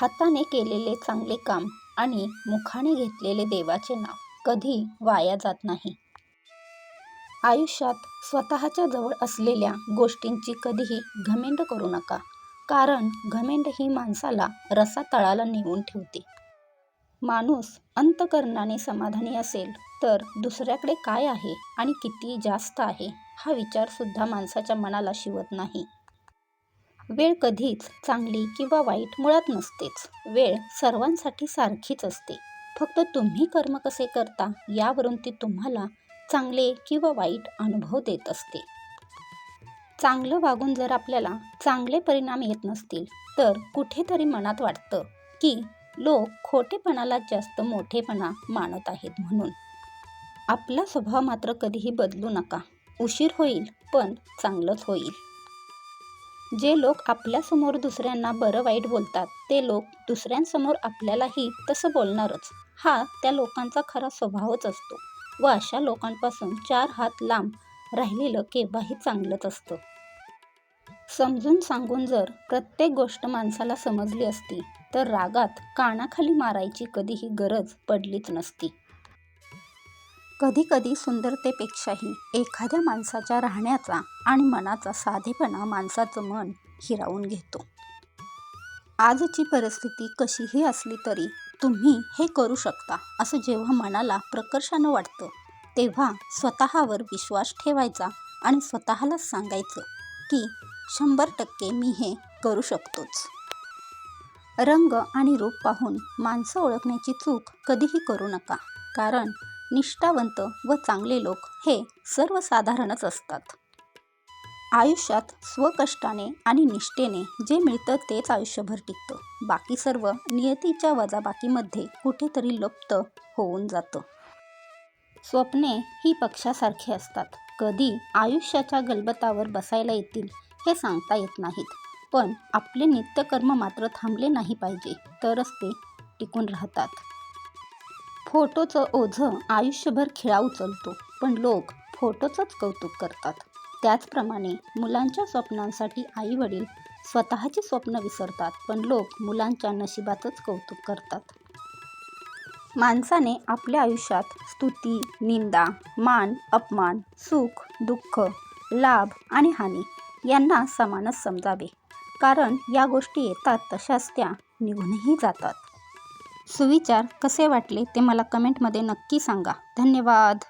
हाताने केलेले चांगले काम आणि मुखाने घेतलेले देवाचे नाव कधी वाया जात नाही. आयुष्यात स्वतःच्या जवळ असलेल्या गोष्टींची कधीही घमेंड करू नका कारण घमेंड ही माणसाला रसातळाला नेऊन ठेवते. माणूस अंतकरणाने समाधानी असेल तर दुसऱ्याकडे काय आहे आणि किती जास्त आहे हा विचारसुद्धा माणसाच्या मनाला शिवत नाही. वेळ कधीच चांगली किंवा वाईट मुळात नसतेच. वेळ सर्वांसाठी सारखीच असते. फक्त तुम्ही कर्म कसे करता यावरून ती तुम्हाला चांगले किंवा वाईट अनुभव देत असते. चांगलं वागून जर आपल्याला चांगले परिणाम येत नसतील तर कुठेतरी मनात वाटतं की लोक खोटेपणाला जास्त मोठेपणा मानत आहेत म्हणून. आपला स्वभाव मात्र कधीही बदलू नका. उशीर होईल पण चांगलंच होईल. जे लोक आपल्यासमोर दुसऱ्यांना बरं वाईट बोलतात ते लोक दुसऱ्यांसमोर आपल्यालाही तसं बोलणारच. हा त्या लोकांचा खरा स्वभावच असतो व अशा लोकांपासून चार हात लांब राहिलेलं केव्हाही चांगलंच असतं. समजून सांगून जर प्रत्येक गोष्ट माणसाला समजली असती तर रागात कानाखाली मारायची कधीही गरज पडलीच नसती. कधीकधी सुंदरतेपेक्षाही एखाद्या माणसाच्या राहण्याचा आणि मनाचा साधेपणा माणसाचं मन हिरावून घेतो. आजची परिस्थिती कशीही असली तरी तुम्ही हे करू शकता असं जेव्हा मनाला प्रकर्षानं वाटतं तेव्हा स्वतःवर विश्वास ठेवायचा आणि स्वतःलाच सांगायचं की शंभर टक्के मी हे करू शकतोच. रंग आणि रूप पाहून माणसं ओळखण्याची चूक कधीही करू नका कारण निष्ठावंत व चांगले लोक हे सर्वसाधारणच असतात. आयुष्यात स्वकष्टाने आणि निष्ठेने जे मिळतं तेच आयुष्यभर टिकतं. बाकी सर्व नियतीच्या वजाबाकीमध्ये कुठेतरी लुप्त होऊन जातं. स्वप्ने ही पक्षासारखी असतात. कधी आयुष्याच्या गलबतावर बसायला येतील हे सांगता येत नाहीत. पण आपले नित्यकर्म मात्र थांबले नाही पाहिजे तरच ते टिकून राहतात. फोटोचं ओझं आयुष्यभर खिळा उचलतो. पण लोक फोटोचंच कौतुक करतात. त्याचप्रमाणे मुलांच्या स्वप्नांसाठी आईवडील स्वतःची स्वप्न विसरतात पण लोक मुलांच्या नशिबाचंच कौतुक करतात. माणसाने आपल्या आयुष्यात स्तुती निंदा मान अपमान सुख दुःख लाभ आणि हानी यांना समानच समजावे. कारण या गोष्टी येतात तशाच त्या निघूनही जातात. सुविचार कसे वाटले ते मला कमेंटमध्ये नक्की सांगा. धन्यवाद.